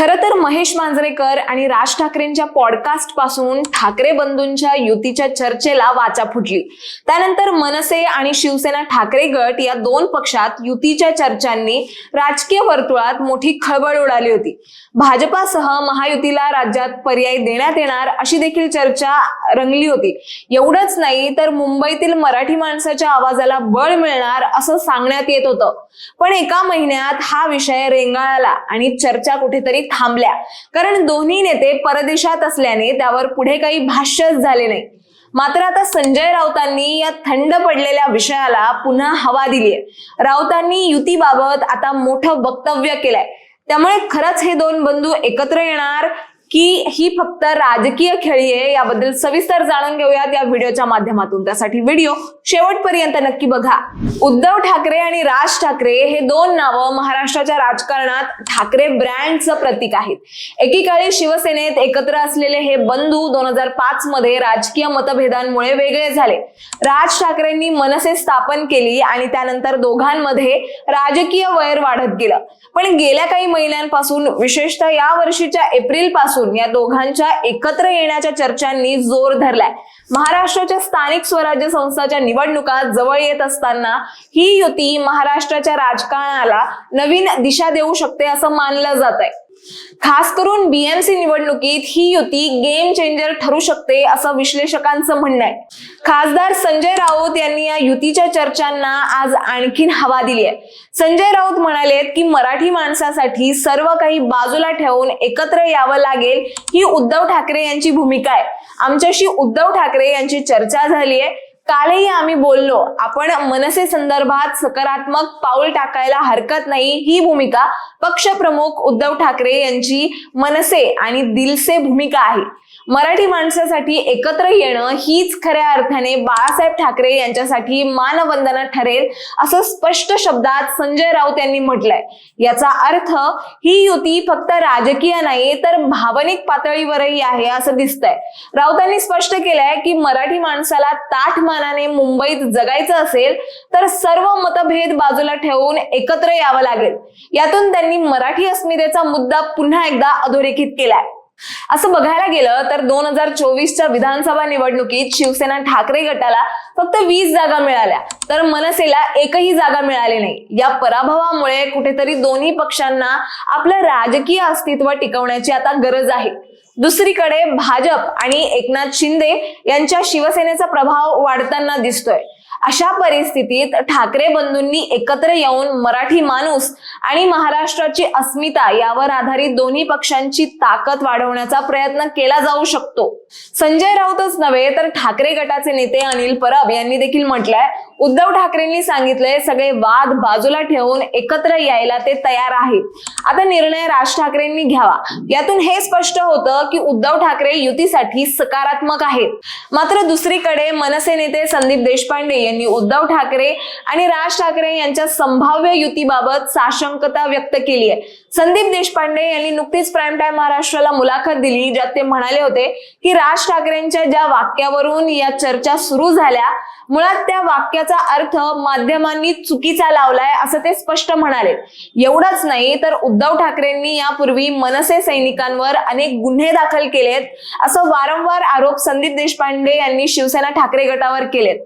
खरं तर महेश मांजरेकर आणि राज ठाकरेंच्या पॉडकास्टपासून ठाकरे बंधूंच्या युतीच्या चर्चेला वाचा फुटली. त्यानंतर मनसे आणि शिवसेना ठाकरे गट या दोन पक्षात युतीच्या चर्चांनी राजकीय वर्तुळात मोठी खळबळ उडाली होती. भाजपासह महायुतीला राज्यात पर्याय देण्यात येणार अशी देखील चर्चा रंगली होती. एवढंच नाही तर मुंबईतील मराठी माणसाच्या आवाजाला बळ मिळणार असं सांगण्यात येत होतं. पण एका महिन्यात हा विषय रेंगाळला आणि चर्चा कुठेतरी थांबल्या. कारण दोन्ही नेते परदेशात असल्याने त्यावर पुढे काही भाष्यच झाले नाही. मात्र आता संजय राऊतांनी या थंड पडलेल्या विषयाला पुन्हा हवा दिलीय. राऊतांनी युतीबाबत आता मोठं वक्तव्य केलंय. त्यामुळे खरंच हे दोन बंधू एकत्र येणार की ही फक्त राजकीय खेळी आहे याबद्दल सविस्तर जाणून घेऊयात या व्हिडिओच्या माध्यमातून. त्यासाठी व्हिडिओ शेवटपर्यंत नक्की बघा. उद्धव ठाकरे आणि राज ठाकरे हे दोन नावं महाराष्ट्राच्या राजकारणात ठाकरे ब्रँडचं प्रतीक आहेत. एकीकाळी शिवसेनेत एकत्र असलेले हे बंधू दोन हजार पाच मध्ये राजकीय मतभेदांमुळे वेगळे झाले. राज ठाकरेंनी मनसे स्थापन केली आणि त्यानंतर दोघांमध्ये राजकीय वैर वाढत गेलं. पण गेल्या काही महिन्यांपासून विशेषतः या वर्षीच्या एप्रिलपासून या दोघांच्या एकत्र येण्याच्या चर्चांनी जोर धरलाय. महाराष्ट्राच्या स्थानिक स्वराज्य संस्थाच्या निवडणुका जवळ येत असताना ही युती महाराष्ट्राच्या राजकारणाला नवीन दिशा देऊ शकते असं मानलं जात आहे खास करून बीएमसी निवडणुकीत ही युती गेम चेंजर ठरू शकते असं विश्लेषकांचं म्हणणं आहे. खासदार संजय राऊत यांनी या युतीच्या चर्चांना आज आणखीन हवा दिली आहे. संजय राऊत म्हणाले की मराठी माणसासाठी सर्व काही बाजूला ठेवून एकत्र यावं लागेल ही उद्धव ठाकरे यांची भूमिका आहे. आमच्याशी उद्धव ठाकरे यांची चर्चा झाली आहे. कालही आम्ही बोललो आपण मनसे संदर्भात सकारात्मक पाऊल टाकायला हरकत नाही ही भूमिका पक्षप्रमुख उद्धव ठाकरे यांची मनसे आणि दिलसे भूमिका आहे. मराठी माणसासाठी एकत्र येणं हीच खऱ्या अर्थाने बाळासाहेब ठाकरे यांच्यासाठी मानवंदना ठरेल असं स्पष्ट शब्दात संजय राऊत यांनी म्हटलंय. याचा अर्थ ही युती फक्त राजकीय नाही तर भावनिक पातळीवरही आहे असं दिसतंय. राऊतांनी स्पष्ट केलंय की मराठी माणसाला ताठ मानाने मुंबईत जगायचं असेल तर सर्व मतभेद बाजूला ठेवून एकत्र यावं लागेल. यातून त्यांनी मराठी अस्मितेचा मुद्दा पुन्हा एकदा अधोरेखित केलाय. असं बघायला गेलं तर दोन हजार चोवीसच्या विधानसभा निवडणुकीत शिवसेना ठाकरे गटाला फक्त वीस जागा मिळाल्या. तर मनसेला एकही जागा मिळाली नाही. या पराभवामुळे कुठेतरी दोन्ही पक्षांना आपलं राजकीय अस्तित्व टिकवण्याची आता गरज आहे. दुसरीकडे भाजप आणि एकनाथ शिंदे यांच्या शिवसेनेचा प्रभाव वाढताना दिसतोय. अशा परिस्थितीत ठाकरे बंधूंनी एकत्र येऊन मराठी माणूस आणि महाराष्ट्राची अस्मिता यावर आधारित दोन्ही पक्षांची ताकद वाढवण्याचा प्रयत्न केला जाऊ शकतो. संजय राऊतच नव्हे तर ठाकरे गटाचे नेते अनिल परब यांनी देखील म्हटलंय उद्धव ठाकरेंनी सांगितलंय सगळे वाद बाजूला ठेवून एकत्र यायला ते तयार आहेत. आता निर्णय राज ठाकरेंनी घ्यावा. यातून हे स्पष्ट होतं की उद्धव ठाकरे युतीसाठी सकारात्मक आहेत. मात्र दुसरीकडे मनसे नेते संदीप देशपांडे यांनी उद्धव ठाकरे आणि राज ठाकरे यांच्या संभाव्य युतीबाबत साशंकता व्यक्त केली आहे. संदीप देशपांडे यांनी नुकतीच प्राईम टाइम महाराष्ट्राला मुलाखत दिली ज्यात ते म्हणाले होते की राज ठाकरेंच्या ज्या वाक्यावरून या चर्चा सुरू झाल्या मुळात त्या वाक्याचा अर्थ माध्यमांनी चुकीचा लावलाय असं ते स्पष्ट म्हणाले. एवढंच नाही तर उद्धव ठाकरेंनी यापूर्वी मनसे सैनिकांवर अनेक गुन्हे दाखल केलेत असं वारंवार आरोप संदीप देशपांडे यांनी शिवसेना ठाकरे गटावर केलेत.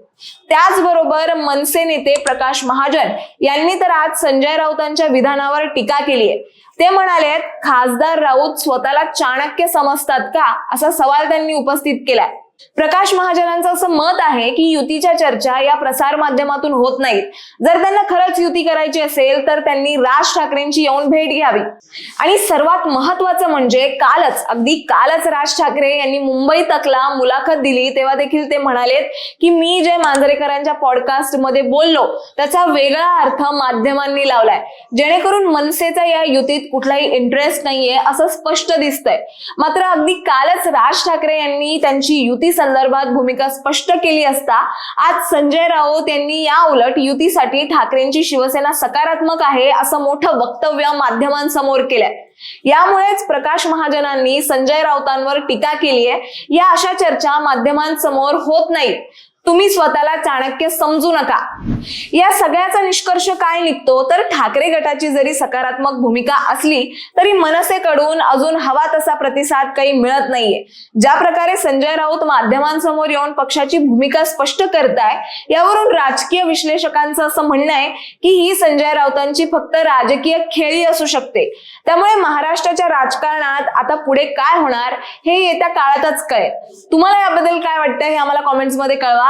त्याचबरोबर मनसे नेते प्रकाश महाजन यांनी तर आज संजय राऊतांच्या विधानावर टीका केली आहे ते म्हणाले खासदार राऊत स्वतःला चाणक्य समजतात का? असा सवाल त्यांनी उपस्थित केलाय. प्रकाश महाजनांचं असं मत आहे की युतीच्या चर्चा या प्रसार माध्यमातून होत नाहीत. जर त्यांना खरंच युती करायची असेल तर त्यांनी राज ठाकरेंची येऊन भेट घ्यावी. आणि सर्वात महत्वाचं म्हणजे कालच अगदी कालच राज ठाकरे यांनी मुंबई तकला मुलाखत दिली. तेव्हा देखील ते म्हणालेत की मी जे मांजरेकरांच्या पॉडकास्टमध्ये बोललो त्याचा वेगळा अर्थ माध्यमांनी लावलाय. जेणेकरून मनसेचा या युतीत कुठलाही इंटरेस्ट नाहीये असं स्पष्ट दिसतंय. मात्र अगदी कालच राज ठाकरे यांनी त्यांची युती युती संदर्भात भूमिका स्पष्ट केली असता आज संजय राऊत यांनी या उलट युतीसाठी ठाकरेंची शिवसेना सकारात्मक आहे असं मोठं वक्तव्य माध्यमांसमोर केलंय. यामुळेच प्रकाश महाजनांनी संजय राऊतांवर टीका केली आहे या अशा चर्चा माध्यमांसमोर होत नाहीत. तुम्ही स्वतःला चाणक्य समजू नका. या सगळ्याचा निष्कर्ष काय निघतो? तर ठाकरे गटाची जरी सकारात्मक भूमिका असली तरी मनसेकडून अजून हवा तसा प्रतिसाद काही मिळत नाहीये. ज्या प्रकारे संजय राऊत माध्यमांसमोर येऊन पक्षाची भूमिका स्पष्ट करताय यावरून राजकीय विश्लेषकांचं असं म्हणणं आहे की ही संजय राऊतांची फक्त राजकीय खेळी असू शकते. त्यामुळे महाराष्ट्राच्या राजकारणात आता पुढे काय होणार हे येत्या काळातच कळेल. तुम्हाला याबद्दल काय वाटतं हे आम्हाला कॉमेंट्समध्ये कळवा.